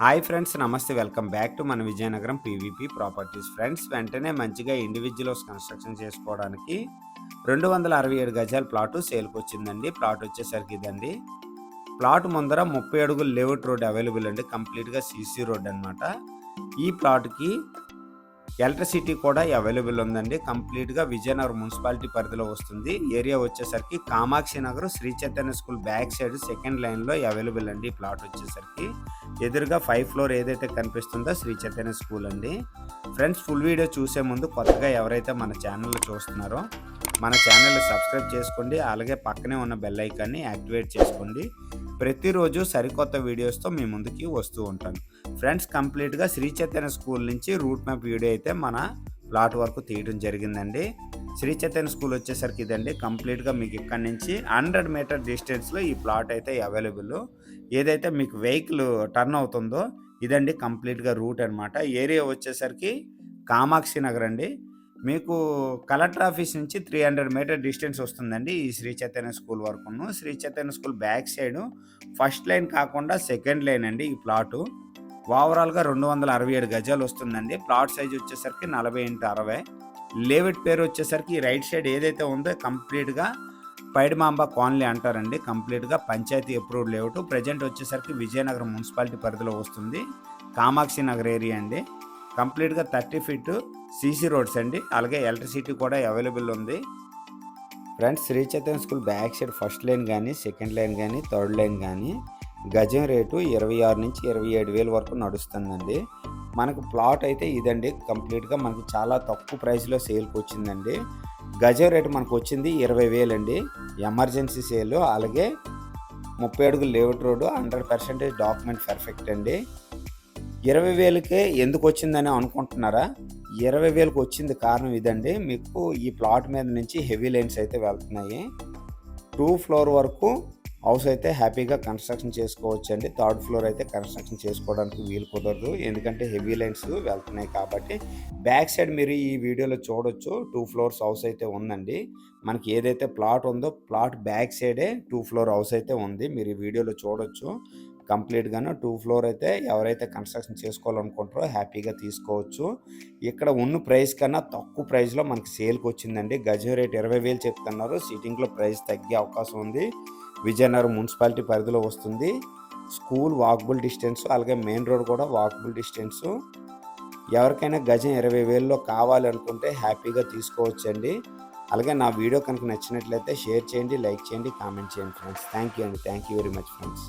Hi friends నమస్తే. Welcome back to మన Vizianagaram PVP properties friends. వెంటనే మంచిగా ఇండివిజువల్ హౌస్ కన్స్ట్రక్షన్ చేసుకోవడానికి రెండు వందల అరవై ఏడు గజాల ప్లాటు సేల్కి వచ్చిందండి. ప్లాట్ వచ్చేసరికి ఇదండి. ప్లాట్ ముందర ముప్పై అడుగులు లేఅవుట్ రోడ్ అవైలబుల్ అండి. కంప్లీట్గా సీసీ రోడ్ అనమాట ఈ ప్లాట్కి ఎలక్ట్రిసిటీ కూడా అవైలబుల్ ఉందండి. కంప్లీట్గా విజయనగరం మున్సిపాలిటీ పరిధిలో వస్తుంది. ఏరియా వచ్చేసరికి Kamakshi Nagar Sri Chaitanya school back side second లైన్లో అవైలబుల్ అండి ప్లాట్ వచ్చేసరికి. ఎదురుగా ఫైవ్ ఫ్లోర్ ఏదైతే కనిపిస్తుందో శ్రీ చైతన్య స్కూల్ అండి. ఫ్రెండ్స్ ఫుల్ వీడియో చూసే ముందు కొత్తగా ఎవరైతే మన ఛానల్లో చూస్తున్నారో మన ఛానల్ని సబ్స్క్రైబ్ చేసుకోండి. అలాగే పక్కనే ఉన్న బెల్ ఐకాన్ని యాక్టివేట్ చేసుకోండి. ప్రతిరోజు సరికొత్త వీడియోస్తో మీ ముందుకి వస్తూ ఉంటాను. ఫ్రెండ్స్ కంప్లీట్గా శ్రీ చైతన్య స్కూల్ నుంచి రూట్ మ్యాప్ వీడియో అయితే మన ప్లాట్ వరకు తీయడం జరిగిందండి. శ్రీ చైతన్య స్కూల్ వచ్చేసరికి ఇదండి. కంప్లీట్గా మీకు ఇక్కడ నుంచి హండ్రెడ్ మీటర్ డిస్టెన్స్లో ఈ ప్లాట్ అయితే అవైలబుల్. ఏదైతే మీకు వెహికల్ టర్న్ అవుతుందో ఇదండి కంప్లీట్గా రూట్ అనమాట ఏరియా వచ్చేసరికి కామాక్షి నగర్ అండి మీకు కలెక్టర్ ఆఫీస్ నుంచి త్రీ హండ్రెడ్ మీటర్ డిస్టెన్స్ వస్తుందండి ఈ శ్రీ చైతన్య స్కూల్ వరకును. Sri Chaitanya school back side first line కాకుండా సెకండ్ లైన్ అండి ఈ ప్లాటు. ఓవరాల్గా రెండు వందల అరవై ఏడు గజాలు వస్తుందండి. ప్లాట్ సైజ్ వచ్చేసరికి నలభై ఇంటూ అరవై. లేవిట్ పేరు వచ్చేసరికి రైట్ సైడ్ ఏదైతే ఉందో కంప్లీట్గా పైడిమాంబ కాలనీ అంటారండి. కంప్లీట్గా పంచాయతీ అప్రూవ్డ్ లేఅవుట్. ప్రజెంట్ వచ్చేసరికి విజయనగరం మున్సిపాలిటీ పరిధిలో వస్తుంది. కామాక్షి నగర్ ఏరియా అండి. కంప్లీట్గా థర్టీ ఫీట్ సీసీ రోడ్స్ అండి. అలాగే ఎలక్ట్రిసిటీ కూడా అవైలబుల్ ఉంది. Friends Sri Chaitanya school back side first line కానీ సెకండ్ లైన్ కానీ థర్డ్ లైన్ కానీ గజం రేటు ఇరవై ఆరు నుంచి ఇరవై ఏడు వేల వరకు నడుస్తుందండి. మనకు ప్లాట్ అయితే ఇదండి. కంప్లీట్గా మనకు చాలా తక్కువ ప్రైస్లో సేల్కి వచ్చిందండి. గజం రేటు మనకు వచ్చింది ఇరవై వేలండి ఎమర్జెన్సీ సేల్ అలాగే ముప్పై అడుగులు layout road hundred percentage document perfect అండి. ఇరవై వేలకే ఎందుకు వచ్చిందని అనుకుంటున్నారా? ఇరవై వేలకు వచ్చింది కారణం ఇదండి. మీకు ఈ ప్లాట్ మీద నుంచి హెవీ లైన్స్ అయితే వెళ్తున్నాయి. టూ ఫ్లోర్ వరకు హౌస్ అయితే హ్యాపీగా కన్స్ట్రక్షన్ చేసుకోవచ్చు అండి థర్డ్ ఫ్లోర్ అయితే కన్స్ట్రక్షన్ చేసుకోవడానికి వీలు కుదరదు. ఎందుకంటే హెవీ లైన్స్ వెళ్తున్నాయి కాబట్టి. బ్యాక్ సైడ్ మీరు ఈ వీడియోలో చూడొచ్చు. టూ ఫ్లోర్స్ హౌస్ అయితే ఉందండి. మనకి ఏదైతే ప్లాట్ ఉందో ప్లాట్ బ్యాక్ సైడే టూ ఫ్లోర్ హౌస్ అయితే ఉంది. మీరు ఈ వీడియోలో చూడొచ్చు. కంప్లీట్గాను టూ ఫ్లోర్ అయితే ఎవరైతే కన్స్ట్రక్షన్ చేసుకోవాలనుకుంటారో హ్యాపీగా తీసుకోవచ్చు. ఇక్కడ ఉన్న ప్రైస్ కన్నా తక్కువ ప్రైస్లో మనకి సేల్కి వచ్చిందండి. గజం రేట్ ఇరవై వేలు చెప్తున్నారు. సీటింగ్లో ప్రైస్ తగ్గే అవకాశం ఉంది. విజయనగరం మున్సిపాలిటీ పరిధిలో వస్తుంది. స్కూల్ వాకబుల్ డిస్టెన్స్ అలాగే మెయిన్ రోడ్ కూడా వాకబుల్ డిస్టెన్స్. ఎవరికైనా గజం ఇరవై వేలలో కావాలనుకుంటే హ్యాపీగా తీసుకోవచ్చండి. అలాగే నా వీడియో కనుక నచ్చినట్లయితే షేర్ చేయండి లైక్ చేయండి కామెంట్ చేయండి ఫ్రెండ్స్. థ్యాంక్ యూ అండి. Thank you very much friends.